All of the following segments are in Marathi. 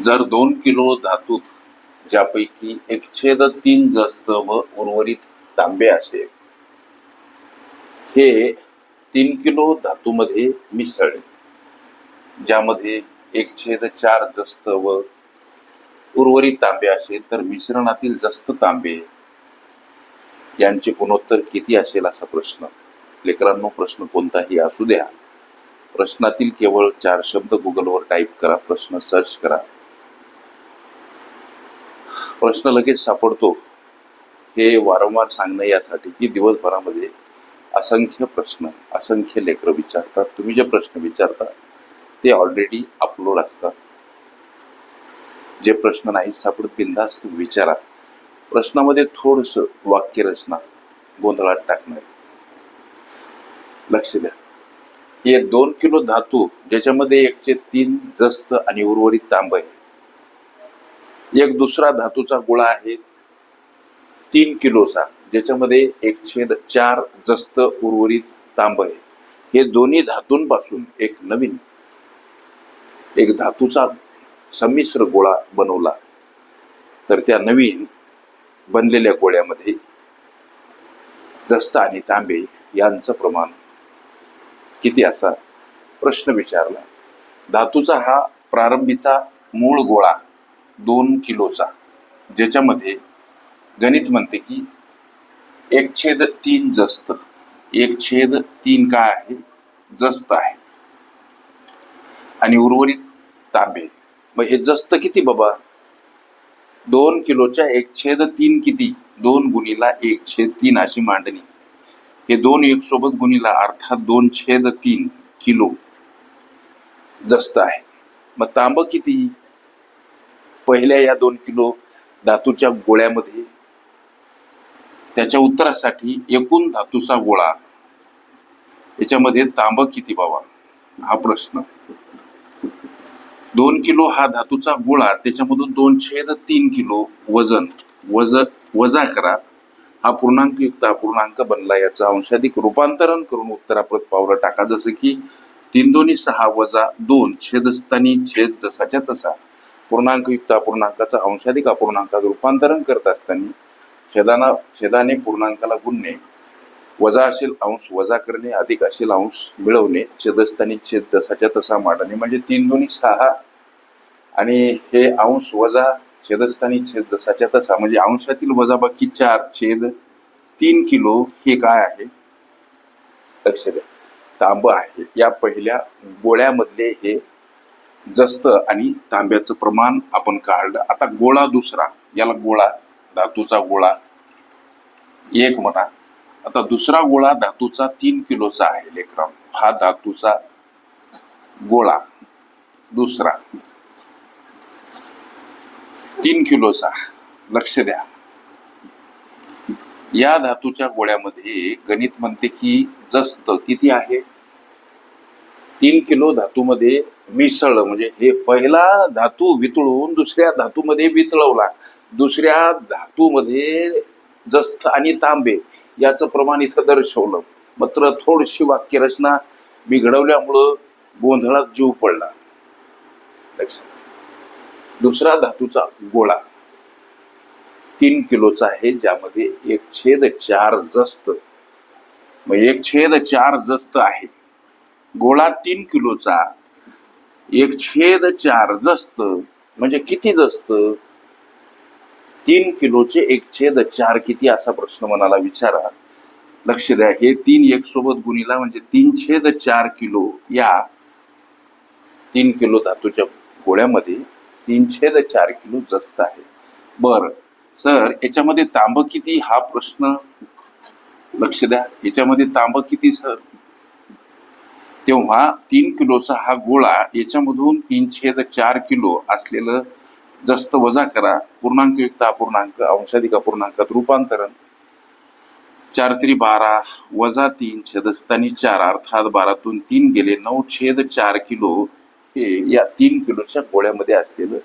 जर दोन किलो धातूत ज्यापैकी एक छेद तीन जस्त व उर्वरित तांबे असेल हे तीन किलो धातूमध्ये मिसळले ज्यामध्ये एक छेद चार जस्त व उर्वरित तांबे असेल तर मिश्रणातील जस्त तांबे यांचे गुणोत्तर किती असेल असा प्रश्न. लेकरांनो प्रश्न कोणताही असू द्या. प्रश्नातील केवळ चार शब्द गुगलवर टाईप करा प्रश्न सर्च करा. प्रश्न लगेच सापडतो. हे वारंवार सांगणं यासाठी की दिवसभरामध्ये असंख्य प्रश्न असंख्य लेकरं विचारतात. तुम्ही जे प्रश्न विचारता ते ऑलरेडी अपलोड असतात. जे प्रश्न नाही सापडत बिंदास्त विचारा. प्रश्नामध्ये थोडस वाक्यरचना गोंधळात टाकणार. लक्ष द्या. हे दोन किलो धातू ज्याच्यामध्ये एकचे तीन जस्त आणि उर्वरित तांब आहे एक दुसरा धातूचा गोळा आहे. तीन किलोचा ज्याच्यामध्ये एक छेद चार जस्त उर्वरित तांब आहे. हे दोन्ही धातूंपासून एक नवीन एक धातूचा संमिश्र गोळा बनवला. तर त्या नवीन बनलेल्या गोळ्यामध्ये जस्त आणि तांबे यांचं प्रमाण किती असा प्रश्न विचारला. धातूचा हा प्रारंभीचा मूळ गोळा दोन किलोचा ज्याच्यामध्ये गणित म्हणते की एक छेद तीन जस्त. एक छेद तीन काय आहे? जस्त आहे. आणि उर्वरित तांबे. मग हे जस्त किती बाबा? दोन किलोच्या एक छेद तीन किती? दोन गुणीला एक छेद तीन अशी मांडणी. हे दोन एक सोबत गुणीला अर्थात दोन छेद तीन किलो जस्त आहे. मग तांब किती? पहिल्या या दोन किलो धातूच्या गोळ्यामध्ये त्याच्या उत्तरासाठी एकूण धातूचा गोळा याच्यामध्ये तांब किती बाबा? हा प्रश्न. दोन किलो हा धातूचा गोळा त्याच्यामधून दोन छेद तीन किलो वजन वज वजा करा. हा पूर्णांक युक्त अपूर्णांक बनला. याचं अंशाधिक रूपांतरण करून उत्तराप्रत पावलं टाका. जसं की तीन दोन्ही सहा वजा दोन छेदस्थानी छेद जसाच्या तसा. पूर्णांकयुक्त अपूर्णांकाचं अंशाधिक अपूर्णांकात रूपांतरण करत असताना छेदाना छेदाने पूर्णांकाला गुणणे वजा असेल अंश वजा करणे अधिक असेल अंश मिळवणे छेदस्थानी छेद जसाच्या तसा मांडणे म्हणजे तीन दोन्ही सहा. आणि हे अंश वजा छेदस्थानी छेद जसाच्या तसा म्हणजे अंशातील वजाबाकी चार छेद तीन किलो हे काय आहे? लक्ष द्या. तांब आहे. या पहिल्या गोळ्यामधले हे जस्त आणि तांब्याचं प्रमाण आपण काढलं. आता गोळा दुसरा याला गोळा धातूचा गोळा एक म्हणा. आता दुसरा गोळा धातूचा तीन किलोचा आहे लेकराम हा धातूचा गोळा दुसरा. तीन किलोचा लक्ष द्या. या धातूच्या गोळ्यामध्ये गणित म्हणते की जस्त किती आहे? तीन किलो धातूमध्ये मिसळलं. म्हणजे हे पहिला धातू वितळून दुसऱ्या धातूमध्ये वितळवला. दुसऱ्या धातूमध्ये जस्त आणि तांबे याचं प्रमाण इथं दर्शवलं. मात्र थोडीशी वाक्यरचना बिघडवल्यामुळं गोंधळात जीव पडला. लक्षात दुसरा धातूचा गोळा तीन किलोचा आहे ज्यामध्ये एक छेद चार जस्त. मग एक छेद चार जस्त आहे. गोळा तीन किलोचा एक छेद चार जस्त म्हणजे किती जस्त? तीन किलोचे एक छेद चार किती असा प्रश्न मनाला विचारा. लक्ष द्या हे तीन एक सोबत गुणीला म्हणजे तीन छेद चार किलो या तीन किलो धातूच्या गोळ्यामध्ये तीन छेद चार किलो जस्त आहे. बर सर याच्यामध्ये तांब किती? हा प्रश्न लक्ष द्या. याच्यामध्ये तांब किती सर? तेव्हा तीन किलोचा हा गोळा याच्यामधून तीन छेद चार किलो असलेलं जस्त वजा करा. पूर्णांक युक्त अपूर्णांक अंशाधिक अपूर्णांकात रूपांतरण. चार तरी बारा वजा तीन छेदस्थानी चार अर्थात बारातून तीन गेले नऊ छेद चार किलो हे या तीन किलोच्या गोळ्यामध्ये असलेलं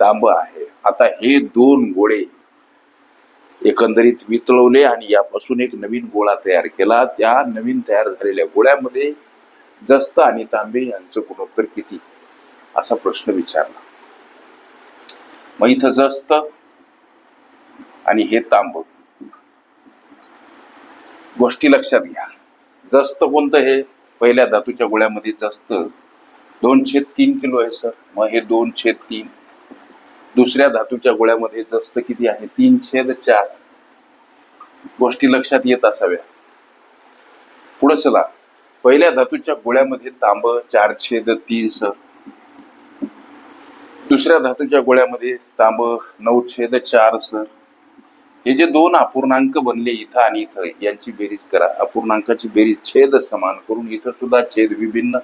तांब आहे. आता हे दोन गोळे एकंदरीत वितळवले आणि यापासून एक नवीन गोळा तयार केला. त्या नवीन तयार झालेल्या गोळ्यामध्ये जस्त आणि तांबे यांचं गुणोत्तर किती? असा प्रश्न विचारला. मग इथं जस्त आणि हे तांब. गोष्टी लक्षात घ्या. जस्त कोणतं हे? पहिल्या धातूच्या गोळ्यामध्ये जस्त दोन छेद तीन किलो आहे सर. मग हे दोन छेद तीन. दुसऱ्या धातूच्या गोळ्यामध्ये जस्त किती आहे? तीन छेद चार. गोष्टी लक्षात येत असाव्या. पुढे चला. पहिल्या धातूच्या गोळ्यामध्ये तांब चार छेद तीन स. दुसऱ्या धातूच्या गोळ्यामध्ये तांब नऊ छेद चार सर हे जे दोन अपूर्णांक बनले इथं आणि इथं यांची बेरीज करा. अपूर्णांकाची बेरीज छेद समान करून इथं सुद्धा छेद विभिन्न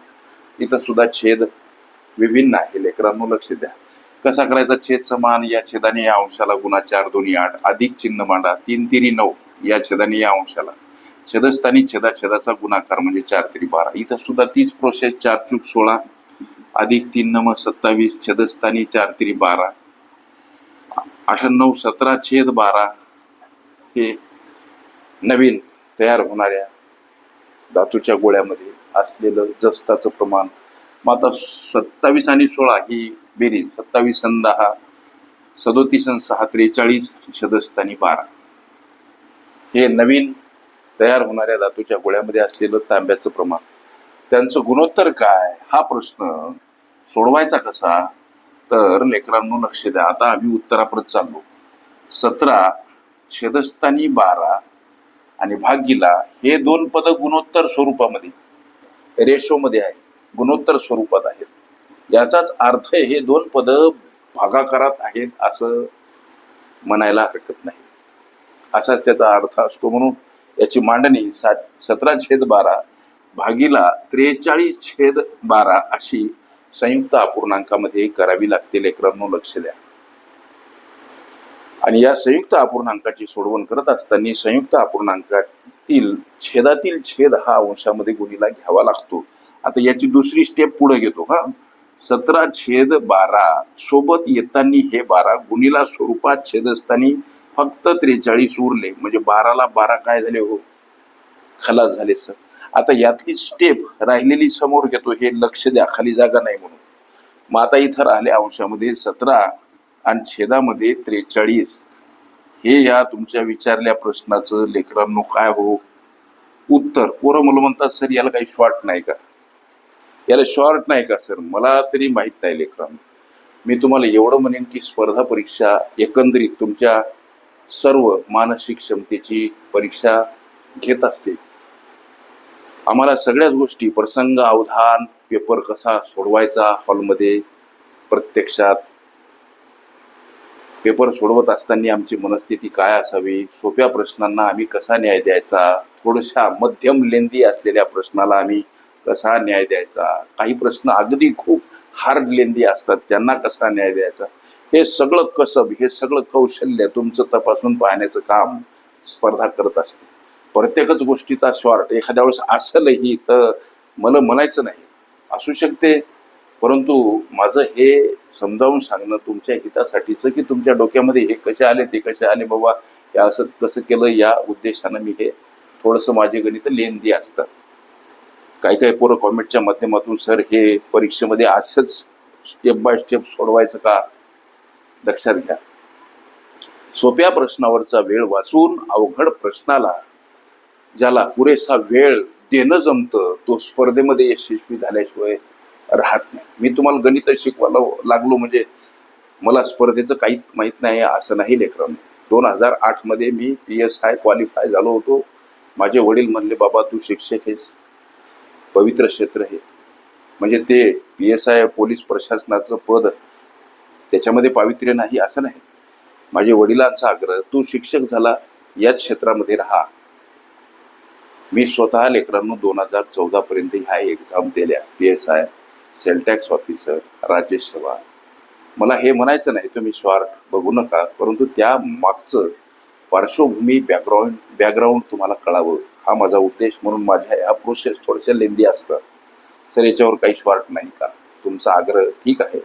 इथं सुद्धा छेद विभिन्न आहे. लेकरांनो लक्ष द्या. कसा करायचा छेद समान? या छेदाने या अंशाला गुणा चार दोन्ही आठ. अधिक चिन्ह मांडा. तीन तिरी नऊ. या छेदाने या अंशाला. छेदस्थानी छेदा छेदाचा गुणाकार म्हणजे चार तरी बारा. इथं सुद्धा तीच प्रोसेस चार चूक सोळा. अधिक तीन नम सत्तावीस छेदस्थानी चार तरी बारा. अठ्ठ्याण्णव सतरा छेद बारा हे नवीन तयार होणाऱ्या धातूच्या गोळ्यामध्ये असलेलं जस्ताचं प्रमाण. मग आता सत्तावीस आणि सोळा ही बेरीज. सत्तावीस अन दहा सदोतीस अन सहा त्रेचाळीस छदस्थानी बारा. हे नवीन तयार होणाऱ्या धातूच्या गोळ्यामध्ये असलेलं तांब्याचं प्रमाण. त्यांचं गुणोत्तर काय? हा प्रश्न सोडवायचा कसा? तर लेकरांनो लक्ष द्या. आता आम्ही उत्तराप्रत चाललो. सतरा छेदस्थानी बारा आणि भागीला हे दोन पद गुणोत्तर स्वरूपामध्ये रेशोमध्ये आहे. गुणोत्तर स्वरूपात आहेत. याचाच अर्थ हे दोन पद भागाकारात आहेत असं म्हणायला हरकत नाही. असाच त्याचा अर्थ असतो म्हणून याची मांडणी सात सतरा छेद बारा भागीला त्रेचाळीस छेद बारा अशी संयुक्त अपूर्णांकामध्ये करावी लागते लेकरांनो लक्ष द्या. आणि या संयुक्त अपूर्णांकाची सोडवण करत असताना संयुक्त अपूर्णांकातील छेदातील छेद हा अंशामध्ये गुणीला घ्यावा लागतो. आता याची दुसरी स्टेप पुढे घेतो हा सतरा छेद बारा सोबत येताना हे बारा गुणीला स्वरूपात छेदस्थानी फक्त त्रेचाळीस उरले. म्हणजे बाराला बारा काय झाले हो? खलास झाले सर. आता यातली स्टेप राहिलेली समोर घेतो हे लक्ष द्या. खाली जागा नाही म्हणून. मग आता इथं राहिले अंशामध्ये सतरा आणि छेदामध्ये त्रेचाळीस. हे या तुमच्या विचारल्या प्रश्नाचं लेकरांनो काय हो? उत्तर. पोरं मला म्हणतात सर याला काही शॉर्ट नाही का? याला शॉर्ट नाही का सर? मला तरी माहीत नाही लेकरांनो. मी तुम्हाला एवढं म्हणेन की स्पर्धा परीक्षा एकंदरीत तुमच्या सर्व मानसिक क्षमतेची परीक्षा घेत असते. आम्हाला सगळ्याच गोष्टी प्रसंग अवधान पेपर कसा सोडवायचा हॉलमध्ये प्रत्यक्षात. पेपर सोडवत असताना आमची मनस्थिती काय असावी सोप्या प्रश्नांना आम्ही कसा न्याय द्यायचा थोडशा मध्यम लेंदी असलेल्या प्रश्नाला आम्ही कसा न्याय द्यायचा काही प्रश्न अगदी खूप हार्ड लेंदी असतात त्यांना कसा न्याय द्यायचा हे सगळं कसब हे सगळं कौशल्य तुमचं तपासून पाहण्याचं काम स्पर्धा करत असते. प्रत्येकच गोष्टीचा शॉर्ट एखाद्या वेळेस असलही तर मला म्हणायचं नाही. असू शकते परंतु माझं हे समजावून सांगणं तुमच्या हितासाठीचं की तुमच्या डोक्यामध्ये हे कसे आले ते कसे आले बाबा हे असं कसं केलं या उद्देशानं मी हे थोडंसं माझे गणित लेंदी असतात. काही काही पोरं कॉमेंटच्या माध्यमातून सर हे परीक्षेमध्ये असंच स्टेप बाय स्टेप सोडवायचं का? लक्षात घ्या. सोप्या प्रश्नावरचा वेळ वाचून अवघड प्रश्नाला ज्याला पुरेसा वेळ देणं जमतं तो स्पर्धेमध्ये यशस्वी झाल्याशिवाय राहत नाही. मी तुम्हाला गणित शिकवायला लागलो म्हणजे मला स्पर्धेचं काहीच माहीत नाही असं नाही लेकरांनो दोन हजार आठमध्ये मी पी एस आय क्वालिफाय झालो होतो. माझे वडील म्हणले बाबा तू शिक्षक आहेस. पवित्र क्षेत्र हे म्हणजे ते पी एस आय पोलीस प्रशासनाचं पद त्याच्यामध्ये पावित्र्य नाही असं नाही. माझे वडिलांचा आग्रह तू शिक्षक झाला याच क्षेत्रामध्ये राहा. मी स्वतः लेकरांनो दोन हजार चौदा पर्यंत ह्या एक्झाम दिल्या. P S I sale tax officer राज्य सेवा मला हे म्हणायचं नाही तुम्ही स्वार्थ बघू नका परंतु त्या मागचं पार्श्वभूमी बॅकग्राऊंड बॅकग्राऊंड तुम्हाला कळावं. हा माझा उद्देश म्हणून माझ्या या प्रोसेस थोड्याशा लेंदी असतात. सर याच्यावर काही स्वार्थ नाही का? तुमचा आग्रह ठीक आहे.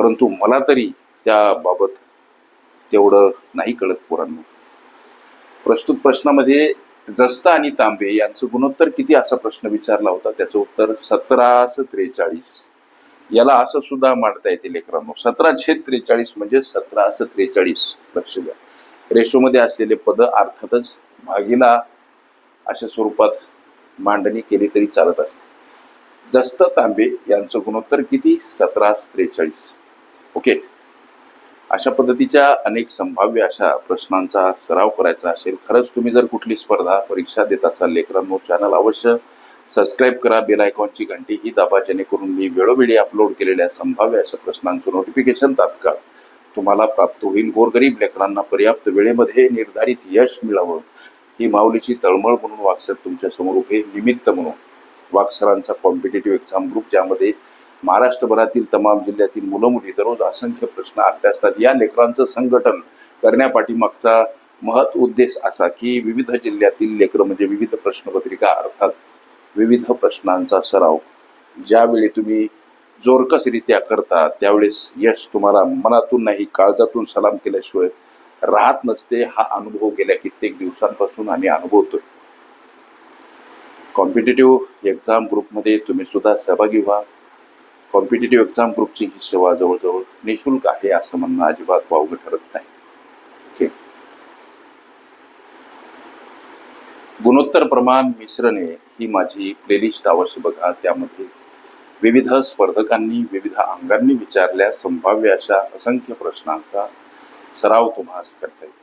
परंतु मला तरी त्याबाबत तेवढं नाही कळत पोरांनो. प्रस्तुत प्रश्नामध्ये जस्त आणि तांबे यांचं गुणोत्तर किती असा प्रश्न विचारला होता? त्याचं उत्तर सतराशे त्रेचाळीस. याला असं सुद्धा मांडता येते लेकरांनो. सतराशे त्रेचाळीस म्हणजे सतराशे त्रेचाळीस. लक्ष द्या. रेशोमध्ये असलेले पद अर्थातच भागीला अशा स्वरूपात मांडणी केली तरी चालत असते. जस्त तांबे यांचं गुणोत्तर किती? सतराशे त्रेचाळीस. ओके अशा पद्धतीच्या अनेक संभाव्य अशा प्रश्नांचा सराव करायचा असेल खरंच तुम्ही जर कुठली स्पर्धा परीक्षा देत असाल लेकरांनो चॅनल अवश्य सबस्क्राईब करा बेल आयकॉनची घंटी ही दाबा जेणेकरून मी वेळोवेळी अपलोड केलेल्या संभाव्य अशा प्रश्नांचं नोटिफिकेशन तात्काळ तुम्हाला प्राप्त होईल. गोरगरीब लेकरांना पर्याप्त वेळेमध्ये निर्धारित यश मिळावं ही माऊलीची तळमळ म्हणून वाक्सर तुमच्यासमोर उभे निमित्त म्हणून. वाक्सरांचा कॉम्पिटेटिव्ह एक्झाम ग्रुप ज्यामध्ये महाराष्ट्रभरातील तमाम जिल्ह्यातील मुलं मुली दररोज असंख्य प्रश्न अभ्यासतात या लेकरांचं संघटन करण्यापाठीमागचा महत् उद्देश असा की विविध जिल्ह्यातील लेकरं म्हणजे विविध प्रश्नपत्रिका अर्थात विविध प्रश्नांचा सराव. ज्यावेळी तुम्ही जोरकसरित्या करता त्यावेळेस यश तुम्हाला मनातून नाही काळजातून सलाम केल्याशिवाय राहत नसते. हा अनुभव गेल्या कित्येक दिवसांपासून आम्ही अनुभवतोय. कॉम्पिटेटिव्ह एक्झाम ग्रुपमध्ये तुम्ही सुद्धा सहभागी व्हा. कॉम्पिटेटिव्ह एक्झाम ग्रुपची ही सेवा जवळजवळ निशुल्क आहे असं म्हणणं अजिबात वावगं ठरत नाही. ओके? गुणोत्तर प्रमाण मिश्रणे ही माझी प्लेलिस्ट अवश्य बघा. त्यामध्ये विविध स्पर्धकांनी विविध अंगांनी विचारल्या संभाव्य अशा असंख्य प्रश्नांचा सराव तुम्हाला करता येईल.